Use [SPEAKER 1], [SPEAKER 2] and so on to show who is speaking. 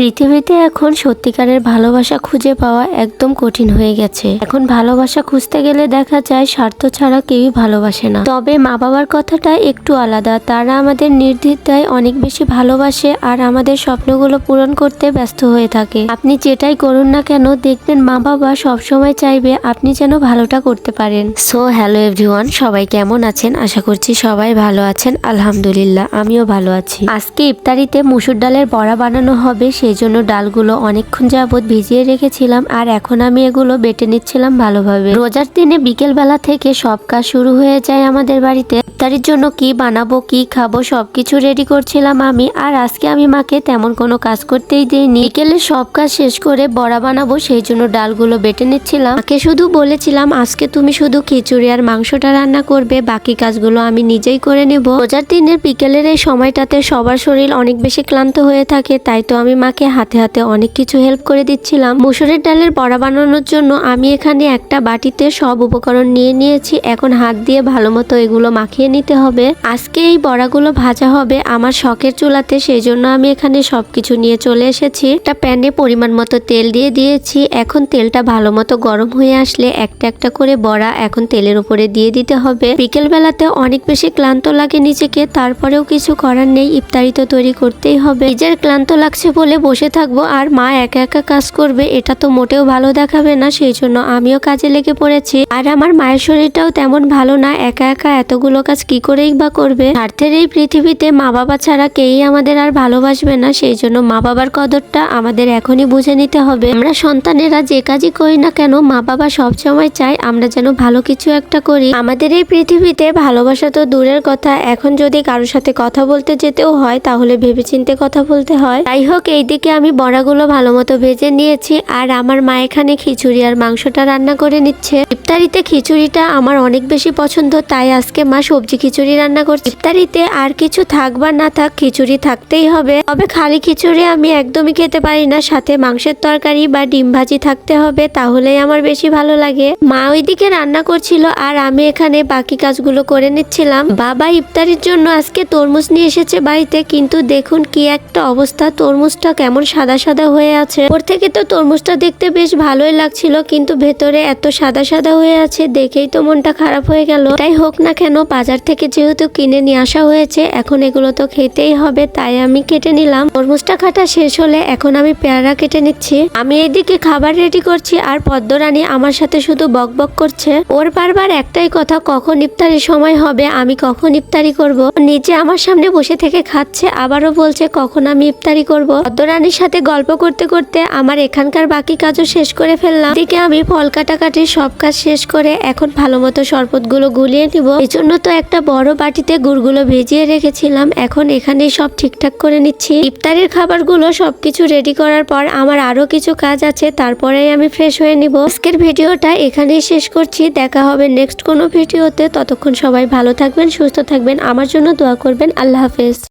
[SPEAKER 1] পৃথিবীতে এখন সত্যিকারের ভালোবাসা খুঁজে পাওয়া একদম কঠিন হয়ে গেছে। এখন ভালোবাসা খুঁজতে গেলে দেখা যায় স্বার্থ ছাড়া কেউই ভালোবাসে না। তবে মা বাবার কথাটা একটু আলাদা। তারা আমাদের নির্দ্বিধায় অনেক বেশি ভালোবাসে আর আমাদের স্বপ্নগুলো পূরণ করতে ব্যস্ত হয়ে থাকে। আপনি যেটাই করুন না কেন, দেখবেন মা বাবা সবসময় চাইবে আপনি যেন ভালোটা করতে পারেন। সো হ্যালো এভরিওয়ান সবাই কেমন আছেন? আশা করছি সবাই ভালো আছেন। আলহামদুলিল্লাহ, আমিও ভালো আছি। আজকে ইফতারিতে মুসুর ডালের বড়া বানানো হবে সেই জন্য ডালগুলো অনেকক্ষণ যাবত ভিজিয়ে রেখেছিলাম আর এখন আমি এগুলো বেটে নিচ্ছিলাম ভালোভাবে। রোজার দিনে বিকেল বেলা থেকে সব কাজ শুরু হয়ে যায় আমাদের বাড়িতে। ইফতারির জন্য কি বানাবো, কি খাব, সবকিছু রেডি করছিলাম আমি আর আজকে আমি মাকে তেমন কোনো কাজ করতেই দিইনি। বিকেলে সব কাজ শেষ করে বড়া বানাবো, সেই জন্য ডালগুলো বেটে নিচ্ছিলাম। মাকে শুধু বলেছিলাম, আজকে তুমি শুধু খিচুড়ি আর মাংসটা রান্না করবে, বাকি কাজগুলো আমি নিজেই করে নেব। রোজার দিনের বিকেলের এই সময়টাতে সবার শরীর অনেক বেশি ক্লান্ত হয়ে থাকে, তাই তো আমি মাকে হাতে হাতে অনেক কিছু হেল্প করে দিচ্ছিলাম। মুসুরের ডালের বড়া বানানোর জন্য আমি এখানে একটা বাটিতে সব উপকরণ নিয়ে নিয়েছি। এখন হাত দিয়ে ভালো মতো এগুলো মাখিয়ে নিতে হবে। আজকে এই বড়াগুলো ভাজা হবে আমার শখের চুলাতে সেই জন্য আমি এখানে সবকিছু নিয়ে চলে এসেছি। একটা প্যানে পরিমাণ মতো তেল দিয়ে দিয়েছি। এখন তেলটা ভালো মতো গরম হয়ে আসলে একটা একটা করে বড়া এখন তেলের উপরে দিয়ে দিতে হবে। বিকেল বেলাতে অনেক বেশি ক্লান্ত লাগে নিজেকে, তারপরেও কিছু করার নেই। ইফতারি তো তৈরি করতেই হবে। নিজের ক্লান্ত লাগছে বলে বসে থাকব আর মা একা একা কাজ করবে, এটা তো মোটেও ভালো দেখাবে না, সেই জন্য আমিও কাজে লেগে পড়েছি। আর আমার মায়ের শরীরটাও তেমন ভালো না, একা একা এতগুলো কাজ কি করেই বা করবে? স্বার্থের এই পৃথিবীতে মা বাবা ছাড়া কেউই আমাদের আর ভালোবাসবে না, সেই জন্য মা বাবার কদরটা আমাদের এখনই বুঝে নিতে হবে। আমরা সন্তানেরা যে কাজই করি না কেন, মা বাবা সবসময় চায় আমরা যেন ভালো কিছু একটা করি। আমাদের এই পৃথিবীতে ভালোবাসা তো দূরের কথা, এখন যদি কারোর সাথে কথা বলতে যেতেও হয়, তাহলে ভেবেচিন্তে কথা বলতে হয়। যাই হোক এইদিকে আমি বড়াগুলো ভালো মতো ভেজে নিয়েছি আর আমার মা এখানে খিচুড়ি আর মাংসটা রান্না করে নিচ্ছে। ইফতারিতে খিচুড়িটা আমার অনেক বেশি পছন্দ, তাই আজকে মা সবজি খিচুড়ি রান্না করছে। ইফতারিতে আর কিছু থাক বা না থাক, খিচুড়ি থাকতেই হবে। তবে খালি খিচুড়ি আমি একদমই খেতে পারি না, সাথে মাংসের তরকারি বা ডিম ভাজি থাকতে হবে, তাহলেই আমার বেশি ভালো লাগে। মা ওইদিকে রান্না করছিল আর আমি এখানে বাকি কাজগুলো করে নিচ্ছিলাম। বাবা ইফতারির জন্য আজকে তরমুজ নিয়ে এসেছে বাড়িতে, কিন্তু দেখুন কি একটা অবস্থা তরমুজটা কেমন সাদা সাদা হয়ে আছে। ওর থেকে তো তরমুজটা দেখতে বেশ ভালোই লাগছিল, কিন্তু ভেতরে এত সাদা সাদা হয়ে আছে, দেখেই তো মনটা খারাপ হয়ে গেল। তাই হোক না কেন, বাজার থেকে যেহেতু কিনে নিয়ে আসা হয়েছে, এখন এগুলো তো খেতেই হবে, তাই আমি কেটে নিলাম। তরমুজটা কাটা শেষ হলে এখন আমি পেয়ারা কেটে নিচ্ছি। আমি এদিকে খাবার রেডি করছি, আর পদ্মরানী আমার সাথে শুধু বক বক করছে। ওর বারবার একটাই কথা, কখন ইফতারির সময় হবে, আমি কখন ইফতারি করব। নিজে আমার সামনে বসে থেকে খাচ্ছে, আবারও বলছে, কখন আমি ইফতারি করব। পদ্মরানীর সাথে গল্প করতে করতে আমার এখানকার বাকি কাজও শেষ করে ফেললাম। এদিকে আমি ফল কাটাকাটির সব কাজ শেষ করে এখন ভালো মতো শরবতগুলো গুলিয়ে নিব। এই জন্য তো একটা বড় বাটিতে গুড়গুলো ভেজিয়ে রেখেছিলাম। এখন এখানেই সব ঠিকঠাক করে নিচ্ছি। ইফতারের খাবারগুলো সবকিছু রেডি করার পর আমার আরও কিছু কাজ আছে, তারপরেই আমি ফ্রেশ হয়ে নিব। আজকের ভিডিওটা এখানেই শেষ করছি। দেখা হবে নেক্সট কোনো ভিডিওতে। ততক্ষণ সবাই ভালো থাকবেন, সুস্থ থাকবেন। আমার জন্য দোয়া করবেন। আল্লাহ হাফেজ।